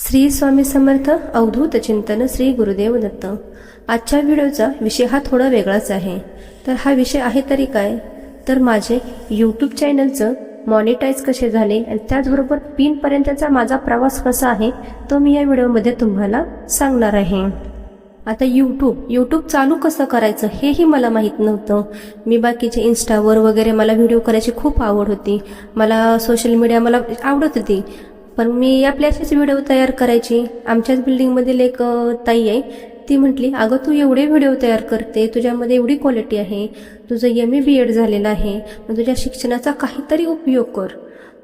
श्री स्वामी समर्थ अवधूत चिंतन श्री गुरुदेव दत्त. आजच्या व्हिडिओचा विषय हा थोडा वेगळाच आहे. तर हा विषय आहे तरी काय? तर माझे यूट्यूब चॅनलचं मॉनिटाईज कसे झाले आणि त्याचबरोबर पिनपर्यंतचा माझा प्रवास कसा आहे तो मी या व्हिडिओमध्ये तुम्हाला सांगणार आहे. आता यूट्यूब यूट्यूब चालू कसं करायचं हेही मला माहीत नव्हतं. मी बाकीचे इन्स्टावर वगैरे मला व्हिडिओ करायची खूप आवड होती. मला सोशल मीडिया मला आवडत होती. पण मी आपली अशीच व्हिडिओ तयार करायची. आमच्याच बिल्डिंगमधील एक ताई आहे. ती म्हटली अगं तू एवढे व्हिडिओ तयार करते. तुझ्यामध्ये एवढी क्वालिटी आहे. तुझं एम ए बी एड झालेलं आहे. मग तुझ्या शिक्षणाचा काहीतरी उपयोग कर.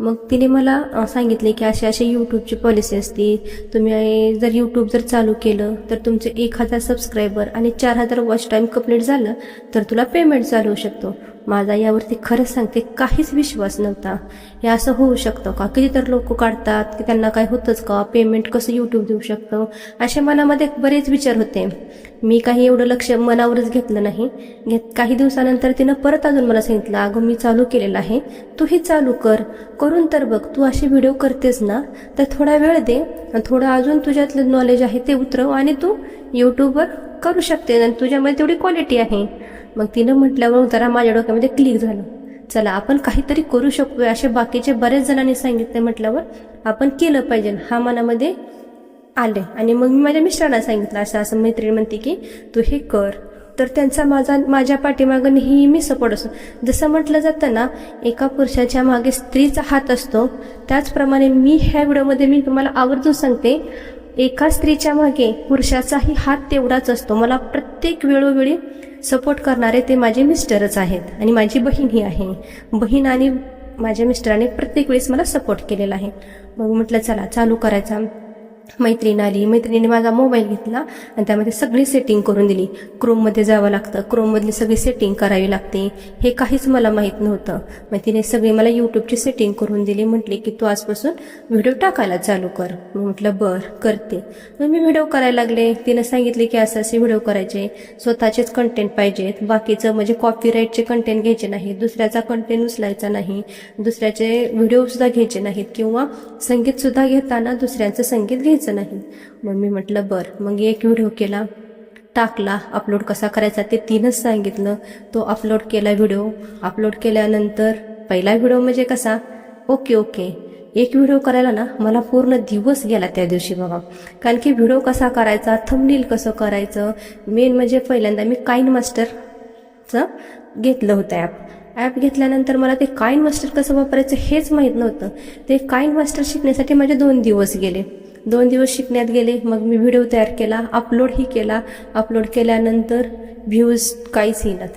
मग तिने मला सांगितले की असे असे यूट्यूबची पॉलिसी असते. तुम्ही जर यूट्यूब जर चालू केलं तर तुमचे एक हजार सबस्क्रायबर आणि चार हजार वॉच टाईम कंप्लीट झालं तर तुला पेमेंट चालू होऊ शकतो. माझा यावरती खरंच सांगते काहीच विश्वास नव्हता. हे असं होऊ शकतं का? किती तर लोक काढतात की त्यांना काय होतंच का? पेमेंट कसं यूट्यूब देऊ शकतं? असे मनामध्ये बरेच विचार होते. मी काही एवढं लक्ष मनावरच घेतलं नाही. घेत काही दिवसानंतर तिनं परत अजून मला सांगितलं अगं मी चालू केलेलं आहे. तूही चालू कर. करून तर बघ तू असे व्हिडिओ करतेस ना तर थोडा वेळ दे. आणि थोडं अजून तुझ्यातलं नॉलेज आहे ते उतरव आणि तू यूट्यूबवर करू शकते आणि तुझ्यामध्ये तेवढी क्वालिटी आहे. मग तिनं म्हटल्यावर जरा माझ्या डोक्यामध्ये क्लिक झालं. चला आपण काहीतरी करू शकतोय असे बाकीचे बरेच जणांनी सांगितले म्हटल्यावर आपण केलं पाहिजे. हा मनामध्ये आले आणि मग मी माझ्या मिस्टरांना सांगितलं असं असं मैत्रीण म्हणते की तू हे कर. तर त्यांचा माझा माझ्या पाठीमागं नेहमी सपोर्ट असतो. जसं म्हटलं जातं ना एका पुरुषाच्या मागे स्त्रीचा हात असतो. त्याचप्रमाणे मी ह्या व्हिडिओमध्ये मी तुम्हाला आवर्जून सांगते एका स्त्रीच्या मागे पुरुषाचाही हात तेवढाच असतो. मला प्रत्येक वेळोवेळी सपोर्ट करणारे ते माझे मिस्टरच आहेत आणि माझी बहीणही आहे. बहीण आणि माझ्या मिस्टराने प्रत्येक वेळेस मला सपोर्ट केलेला आहे. मग म्हटलं चला चालू करायचा. मैत्रीण आली. मैत्रिणीने माझा मोबाईल घेतला आणि त्यामध्ये सगळी सेटिंग करून दिली. क्रोममध्ये जावं लागतं. क्रोममधली सगळी सेटिंग करावी लागते. हे काहीच मला माहीत नव्हतं. मग तिने सगळी मला यूट्यूबची सेटिंग करून दिली. म्हटली की तू आजपासून व्हिडिओ टाकायला चालू कर. मी म्हटलं बर करते. मग मी व्हिडिओ करायला लागले. तिनं सांगितले की असं असे व्हिडिओ करायचे. स्वतःचेच कंटेंट पाहिजेत. बाकीचं म्हणजे कॉपीराईटचे कंटेंट घ्यायचे नाहीत. दुसऱ्याचा कंटेंट उचलायचा नाही. दुसऱ्याचे व्हिडिओसुद्धा घ्यायचे नाहीत. किंवा संगीतसुद्धा घेताना दुसऱ्यांचं संगीत घ्यायचं नाही. मग मी म्हटलं बरं. मग एक व्हिडिओ केला टाकला अपलोड कसा करायचा ते तिनंच सांगितलं. तो अपलोड केला व्हिडिओ अपलोड केल्यानंतर पहिला व्हिडिओ म्हणजे कसा? Okay okay. एक व्हिडिओ करायला ना मला पूर्ण दिवस गेला त्या दिवशी बघा. कारण की व्हिडिओ कसा करायचा थंबनील कसं करायचं? मेन म्हणजे पहिल्यांदा मी काईन मास्टरचं घेतलं होतं ॲप ॲप घेतल्यानंतर मला ते काईन मास्टर कसं वापरायचं हेच माहीत नव्हतं. ते काईन मास्टर शिकण्यासाठी माझे दोन दिवस गेले. दोन दिवस शिकण्यात गेले मग मी व्हिडिओ तयार केला अपलोडही केला. अपलोड केल्यानंतर व्ह्यूज काहीच येणार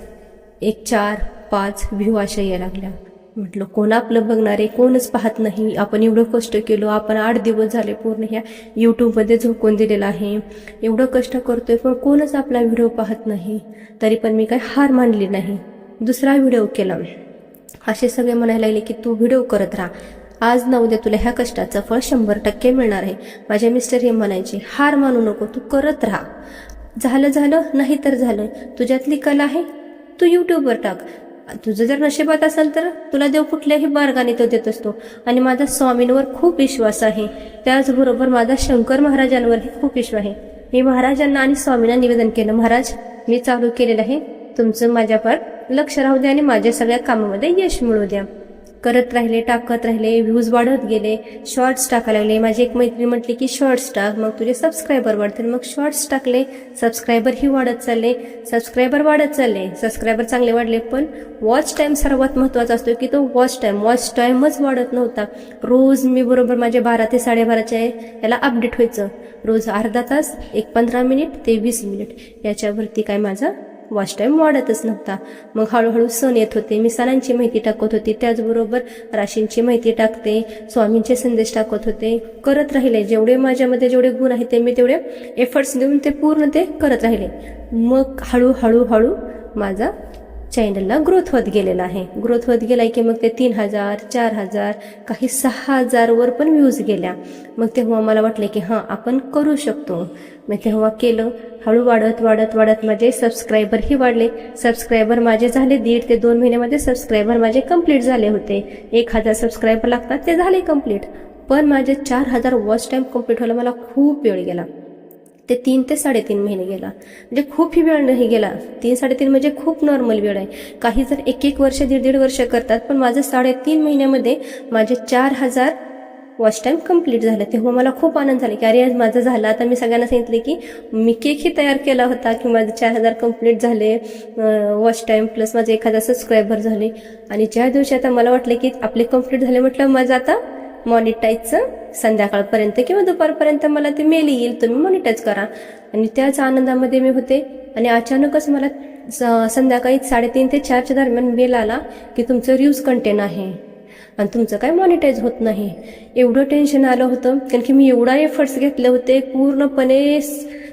एक चार पाच व्ह्यू अशा यायला लागल्या. म्हटलं कोण आपलं बघणार आहे? कोणच पाहत नाही? आपण एवढं कष्ट केलो आपण आठ दिवस झाले पूर्ण ह्या यूट्यूबमध्ये झोकून दिलेलं आहे. एवढं कष्ट करतोय पण कोणच आपला व्हिडिओ पाहत नाही. तरी पण मी काय हार मानली नाही. दुसरा व्हिडिओ केला असे सगळे म्हणायला लागले की तू व्हिडिओ करत राहा. आज ना उद्या तुला ह्या कष्टाचं फळ शंभर टक्के मिळणार आहे. माझे मिस्टर हे म्हणायचे हार मानू नको तू करत राहा. झालं झालं नाही तर झालं तुझ्यातली कला आहे तू यूट्यूबवर टाक. तुझं जर नशिबात असेल तर तुला देव कुठल्याही मार्गाने तो देत असतो. आणि माझा स्वामींवर खूप विश्वास आहे. त्याचबरोबर माझा शंकर महाराजांवरही खूप विश्वास आहे. मी महाराजांना आणि स्वामींना निवेदन केलं. महाराज मी चालू केलेलं आहे. तुमचं माझ्यावर लक्ष राहू द्या आणि माझ्या सगळ्या कामामध्ये यश मिळू द्या. करत राहिले टाकत राहिले व्ह्यूज वाढत गेले शॉर्ट्स टाकायला लागले. माझी एक मैत्रीण म्हटली की शॉर्ट्स टाक. मग तुझे सबस्क्रायबर वाढतील. मग शॉर्ट्स टाकले. सबस्क्रायबरही वाढत चालले. सबस्क्रायबर वाढत चालले. सबस्क्रायबर चांगले वाढले पण वॉच टाईम सर्वात महत्त्वाचा असतो की तो वॉच टाईम वॉच टाईमच वाढत नव्हता. रोज मी बरोबर माझे बारा ते साडेबाराच्या याला अपडेट व्हायचं. रोज अर्धा तास एक पंधरा मिनिट ते वीस मिनिट याच्यावरती काय माझा वॉच टाईम वाढतच नव्हता. मग हळूहळू सण येत होते. मी सणांची माहिती टाकत होती. त्याचबरोबर राशींची माहिती टाकते. स्वामींचे संदेश टाकत होते. करत राहिले. जेवढे माझ्यामध्ये जेवढे गुण आहेत ते मी तेवढे एफर्ट्स देऊन ते पूर्ण ते करत राहिले. मग हळूहळू हळू माझा चॅनलला ग्रोथ होत गेलेला आहे. ग्रोथ होत गेला की मग ते तीन हजार चार हजार काही सहा हजारवर पण व्ह्यूज गेल्या. मग तेव्हा मला वाटले की हां आपण करू शकतो. मग तेव्हा केलं. हळू वाढत वाढत वाढत माझे सबस्क्रायबरही वाढले. सबस्क्रायबर माझे झाले दीड ते दोन महिन्यामध्ये सबस्क्रायबर माझे कंप्लीट झाले होते. एक हजार सबस्क्रायबर लागतात ते झाले कंप्लीट पण माझे चार हजार वॉच टाईम कंप्लीट व्हायला मला खूप वेळ गेला. ते तीन ते साडेतीन महिने गेला. म्हणजे खूपही वेळ नाही गेला. तीन साडेतीन म्हणजे खूप नॉर्मल वेळ आहे. काही जर एक एक वर्ष दीड दीड वर्ष करतात पण माझं साडेतीन महिन्यामध्ये माझे चार हजार वॉच टाईम कंप्लीट झालं. तेव्हा मला खूप आनंद झाला की अरे आज माझं झालं. आता मी सगळ्यांना सांगितले की मी केकही तयार केला होता की माझे चार हजार कंप्लीट झाले वॉच टाईम प्लस माझे एखादा सबस्क्रायबर झाले. आणि ज्या दिवशी आता मला वाटलं की आपले कंप्लीट झाले म्हटलं माझं आता मॉनिटाईजचं संध्याकाळपर्यंत किंवा दुपारपर्यंत मला ते मेल येईल तुम्ही मॉनिटाईज करा. आणि त्याच आनंदामध्ये मी होते. आणि अचानकच मला स- संध्याकाळी साडेतीन ते चारच्या दरम्यान मेल आला की तुमचं रिव्ह्यूज कंटेंट आहे. आणि तुमचं काय मॉनिटाईज होत नाही. एवढं टेन्शन आलं होतं कारण की मी एवढा एफर्ट्स घेतले होते पूर्णपणे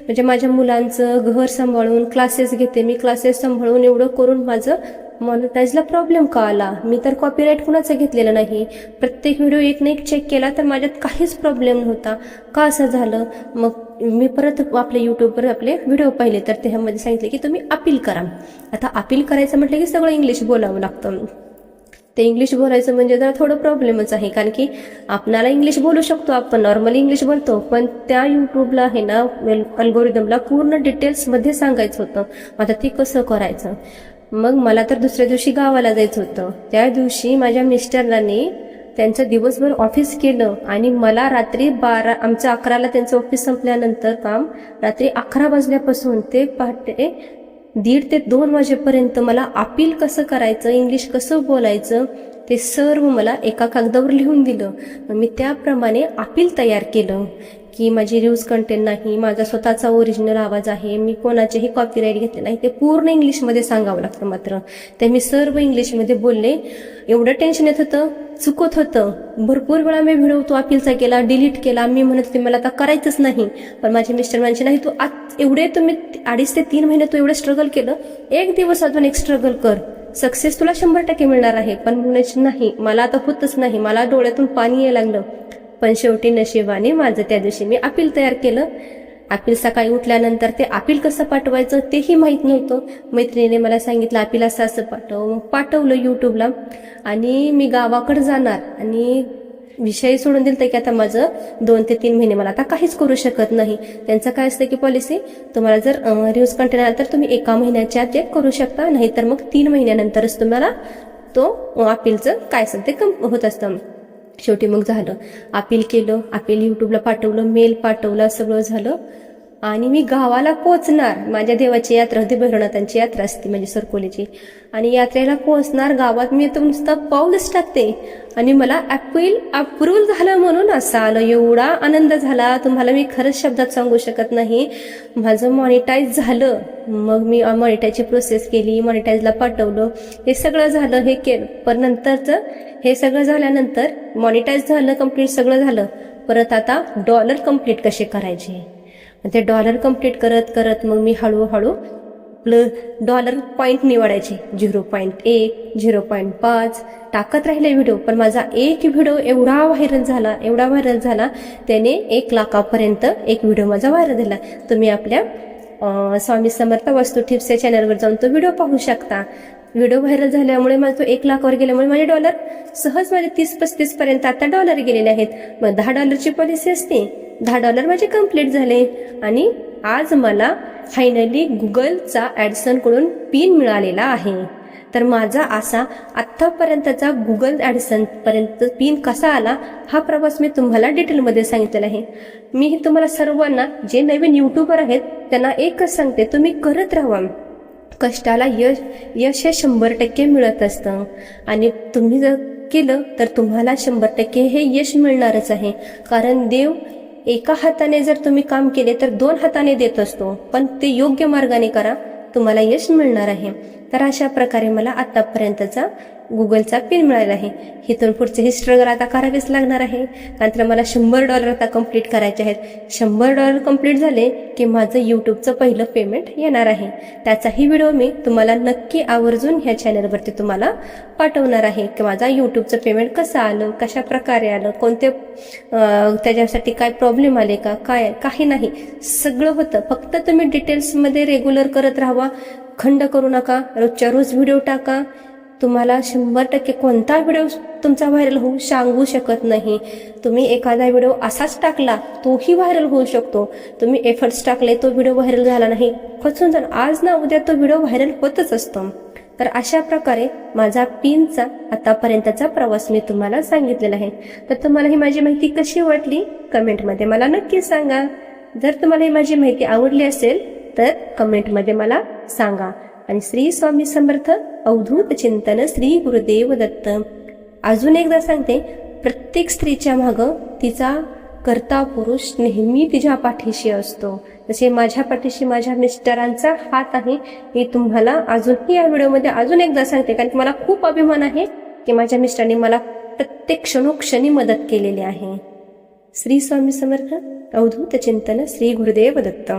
म्हणजे माझ्या मुलांचं घर सांभाळून क्लासेस घेते मी क्लासेस सांभाळून एवढं करून माझं मॉनिटाईजला प्रॉब्लेम का आला? मी तर कॉपीराईट कुणाचा घेतलेला नाही. प्रत्येक व्हिडिओ एक ना एक चेक केला तर माझ्यात काहीच प्रॉब्लेम नव्हता. का असं झालं? मग मी परत आपल्या यूट्यूबवर आपले व्हिडिओ पाहिले. तर त्यामध्ये सांगितले की तुम्ही अपील करा. आता अपील करायचं म्हटलं की सगळं इंग्लिश बोलावं लागतं. ते इंग्लिश बोलायचं म्हणजे जरा थोडं प्रॉब्लेमच आहे. कारण की आपणाला इंग्लिश बोलू शकतो आपण. नॉर्मली इंग्लिश बोलतो. पण त्या यूट्यूबला आहे ना अल्गोरिदमला पूर्ण डिटेल्समध्ये सांगायचं होतं. आता ते कसं करायचं? मग मला तर दुसऱ्या दिवशी गावाला जायचं होतं. त्या दिवशी माझ्या मिस्टरांनी त्यांचं दिवसभर ऑफिस केलं आणि मला रात्री बारा आमचं अकराला त्यांचं ऑफिस संपल्यानंतर काम रात्री अकरा वाजल्यापासून ते पहाटे दीड ते दोन वाजेपर्यंत मला अपील कसं करायचं इंग्लिश कसं बोलायचं ते सर्व मला एका कागदावर लिहून दिलं. मी त्याप्रमाणे अपील तयार केलं. की माझी न्यूज कंटेंट नाही माझा स्वतःचा ओरिजिनल आवाज आहे मी कोणाचेही कॉपीराईट घेतले नाही ते पूर्ण इंग्लिशमध्ये सांगावं लागतं मात्र. ते मी सर्व इंग्लिशमध्ये बोलले. एवढं टेन्शन येत होतं चुकत होतं. भरपूर वेळा मी व्हिडिओ तो अपीलचा केला डिलीट केला मी म्हणत होते मला आता करायचंच नाही. पण माझे मिस्टर म्हणजे नाही तू आज एवढे तुम्ही अडीच ते तीन महिने तू एवढं स्ट्रगल केलं. एक दिवस अजून एक स्ट्रगल कर. सक्सेस तुला शंभर टक्के मिळणार आहे. पण म्हणायची नाही मला आता होतच नाही. मला डोळ्यातून पाणी यायला लागलं. पण शेवटी नशिबाने माझं त्या दिवशी मी अपील तयार केलं. अपील सकाळी उठल्यानंतर ते अपील कसं पाठवायचं तेही माहीत नव्हतं. मैत्रिणीने मला सांगितलं अपील असं असं पाठव. मग पाठवलं यूट्यूबला आणि मी गावाकडे जाणार. आणि विषय सोडून दिलं की आता माझं दोन ते तीन महिने मला आता काहीच करू शकत नाही. त्यांचं काय असतं की पॉलिसी तुम्हाला जर रिव्ह्यूज कंटेंट आला तर तुम्ही एका महिन्याच्या आत करू शकता. नाहीतर मग तीन महिन्यानंतरच तुम्हाला तो अपीलचं काय असेल ते कम होत असतं. शेवटी मग झालं. अपील केलं अपील यूट्यूबला पाठवलं मेल पाठवलं सगळं झालं. आणि मी गावाला पोचणार. माझ्या देवाची यात्रा होती भैरवनाथांची यात्रा असते म्हणजे सरकोलीची. आणि यात्रेला पोहोचणार गावात मी तो नुसतं पाऊलच टाकते आणि मला अपील अप्रूव्ह झालं म्हणून असं आलं. एवढा आनंद झाला. तुम्हाला मी खरंच शब्दात सांगू शकत नाही. माझं मॉनिटाईज झालं. मग मी मॉनिटाईजची प्रोसेस केली मॉनिटाईजला पाठवलं. हे सगळं झालं हे केलं. पण नंतरचं हे सगळं झाल्यानंतर मॉनिटाईज झालं कंप्लीट सगळं झालं. परत आता डॉलर कंप्लीट कसे करायचे? ते डॉलर कंप्लीट करत करत मग मी हळूहळू प्लस डॉलर पॉईंट निवडायचे. झिरो पॉईंट एक झिरो पॉईंट पाच. टाकत राहिले व्हिडिओ पण माझा एक व्हिडिओ एवढा व्हायरल झाला एवढा व्हायरल झाला त्याने एक लाखापर्यंत एक व्हिडिओ माझा व्हायरल झाला. तुम्ही आपल्या स्वामी समर्थ वस्तू टिप्स या चॅनलवर जाऊन तो व्हिडिओ पाहू शकता. व्हिडिओ व्हायरल झाल्यामुळे माझा तो एक लाखावर गेल्यामुळे माझे डॉलर सहज माझे तीस पस्तीसपर्यंत आता डॉलर गेलेले आहेत. मग दहा डॉलरची पॉलिसी असते. दहा डॉलर माझे कंप्लीट झाले. आणि आज मला फायनली गुगलचा ॲडसनकडून पिन मिळालेला आहे. तर माझा असा आत्तापर्यंतचा गुगल ॲडसनपर्यंत पिन कसा आला हा प्रवास मी तुम्हाला डिटेलमध्ये सांगितलेला आहे. मी तुम्हाला सर्वांना जे नवीन यूट्यूबर आहेत त्यांना एकच सांगते तुम्ही करत राहा कष्टाला यश यश हे शंभर टक्के मिळत असतं. आणि तुम्ही जर केलं तर तुम्हाला शंभर टक्के हे यश मिळणारच आहे. कारण देव एका हाताने जर तुम्ही काम केले तर दोन हाताने देत असतो पण ते योग्य मार्गाने करा तुम्हाला यश मिळणार आहे. तर अशा प्रकारे मला आतापर्यंतचा गुगलचा पिन मिळाला आहे. इथून पुढचे हे स्ट्रगल आता करावेच लागणार आहे. कारण तर मला शंभर डॉलर आता कंप्लीट करायचे आहेत. शंभर डॉलर कंप्लीट झाले की माझं यूट्यूबचं पहिलं पेमेंट येणार आहे. त्याचाही व्हिडिओ मी तुम्हाला नक्की आवर्जून ह्या चॅनलवरती तुम्हाला पाठवणार आहे की माझा यूट्यूबचं पेमेंट कसं आलं कशा प्रकारे आलं कोणते त्याच्यासाठी काय प्रॉब्लेम आले का काय काही नाही. सगळं होतं. फक्त तुम्ही डिटेल्समध्ये रेग्युलर करत राहावा. खंड करू नका. रोजच्या रोज व्हिडिओ टाका. तुम्हाला शंभर टक्के कोणता व्हिडिओ तुमचा व्हायरल होऊ सांगू शकत नाही. तुम्ही एखादा व्हिडिओ असाच टाकला तोही व्हायरल होऊ शकतो. तुम्ही एफर्ट्स टाकले तो व्हिडिओ व्हायरल झाला नाही. खचून जाणार आज ना उद्या तो व्हिडिओ व्हायरल होतच असतो. तर अशा प्रकारे माझा पिनचा आतापर्यंतचा प्रवास मी तुम्हाला सांगितलेला आहे. तर तुम्हाला ही माझी माहिती कशी वाटली? कमेंटमध्ये मला नक्की सांगा. जर तुम्हाला ही माझी माहिती आवडली असेल तर कमेंटमध्ये मला सांगा. आणि श्री स्वामी समर्थ अवधूत चिंतन श्री गुरुदेव दत्त. अजून एकदा सांगते प्रत्येक स्त्रीच्या मागं तिचा कर्ता पुरुष नेहमी तिच्या पाठीशी असतो. जसे माझ्या पाठीशी माझ्या मिस्टरांचा हात आहे मी तुम्हाला अजूनही या व्हिडिओमध्ये अजून एकदा सांगते कारण की मला खूप अभिमान आहे की माझ्या मिस्टरांनी मला प्रत्येक क्षणोक्षणी मदत केलेली आहे. श्री स्वामी समर्थ अवधूत चिंतन श्री गुरुदेव दत्त.